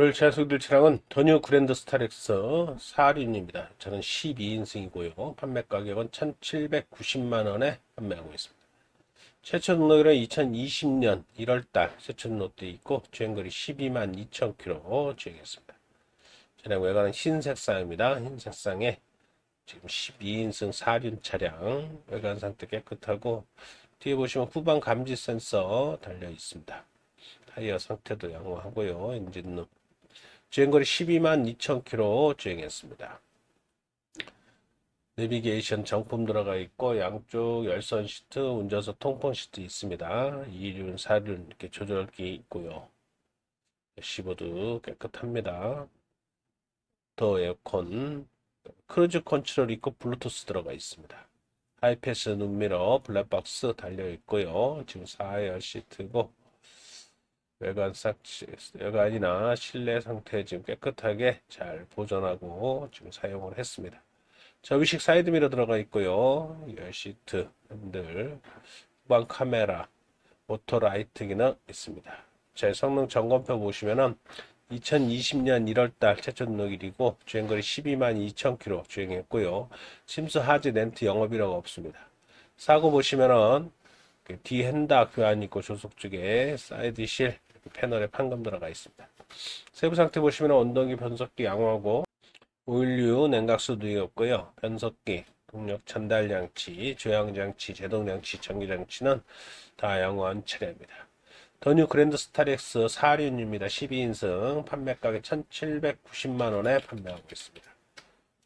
오늘 제가 소개드릴 차량은 더뉴 그랜드 스타렉스 4륜입니다. 저는 12인승이고요. 판매 가격은 1,790만 원에 판매하고 있습니다. 최초 등록일은 2020년 1월달 최초 등록돼 있고 주행거리 12만 2천 킬로 주행했습니다. 차량 외관은 흰색상입니다. 흰색상에 지금 12인승 4륜 차량 외관 상태 깨끗하고 뒤에 보시면 후방 감지 센서 달려 있습니다. 타이어 상태도 양호하고요. 엔진룸 주행거리 12만 2천 킬로 주행했습니다. 내비게이션 정품 들어가 있고 양쪽 열선 시트, 운전석 통풍 시트 있습니다. 2륜, 4륜 이렇게 조절기 있고요. 시보드 깨끗합니다. 더 에어컨, 크루즈 컨트롤 있고 블루투스 들어가 있습니다. 하이패스 눈미러, 블랙박스 달려 있고요. 지금 4열 시트고 외관 상 외관이나 실내 상태 지금 깨끗하게 잘 보존하고 지금 사용을 했습니다. 접이식 사이드미러 들어가 있고요. 열 시트 핸들, 후방 카메라, 오토 라이트 기능 있습니다. 제 성능 점검표 보시면은 2020년 1월달 최초 등록일이고 주행거리 12만 2천 킬로 주행했고요. 침수 하지 렌트 영업이라고 없습니다. 사고 보시면은 그뒤 핸다 교환 있고 조속 쪽에 사이드 실 패널에 판금 들어가 있습니다. 세부 상태 보시면 원동기 변속기 양호하고 오일류 냉각수도 없고요. 변속기, 동력 전달 장치, 조향 장치, 제동 장치, 전기 장치는 다 양호한 차량입니다. 더뉴 그랜드 스타렉스 4륜입니다. 12인승 판매 가격 1,790만 원에 판매하고 있습니다.